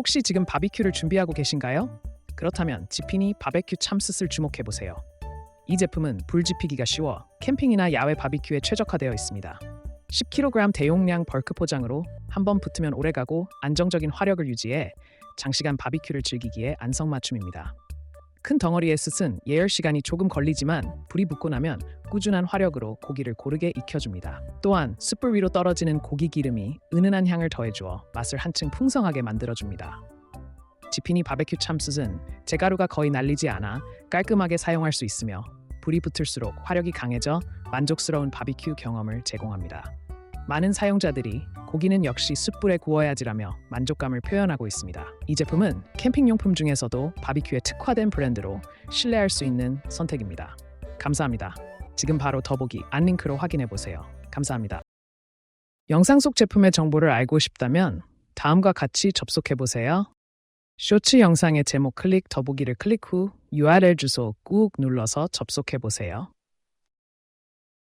혹시 지금 바비큐를 준비하고 계신가요? 그렇다면 지피니 바베큐 참스를 주목해 보세요. 이 제품은 불 지피기가 쉬워 캠핑이나 야외 바비큐에 최적화되어 있습니다. 10kg 대용량 벌크 포장으로 한 번 붙으면 오래가고 안정적인 화력을 유지해 장시간 바비큐를 즐기기에 안성맞춤입니다. 큰 덩어리의 숯은 예열 시간이 조금 걸리지만 불이 붙고 나면 꾸준한 화력으로 고기를 고르게 익혀줍니다. 또한 숯불 위로 떨어지는 고기 기름이 은은한 향을 더해주어 맛을 한층 풍성하게 만들어줍니다. 지피니 바베큐 참숯은 재가루가 거의 날리지 않아 깔끔하게 사용할 수 있으며 불이 붙을수록 화력이 강해져 만족스러운 바비큐 경험을 제공합니다. 많은 사용자들이 고기는 역시 숯불에 구워야지라며 만족감을 표현하고 있습니다. 이 제품은 캠핑용품 중에서도 바비큐에 특화된 브랜드로 신뢰할 수 있는 선택입니다. 감사합니다. 지금 바로 더보기 안 링크로 확인해 보세요. 감사합니다. 영상 속 제품의 정보를 알고 싶다면 다음과 같이 접속해 보세요. 쇼츠 영상의 제목 클릭 더보기를 클릭 후 URL 주소 꾹 눌러서 접속해 보세요.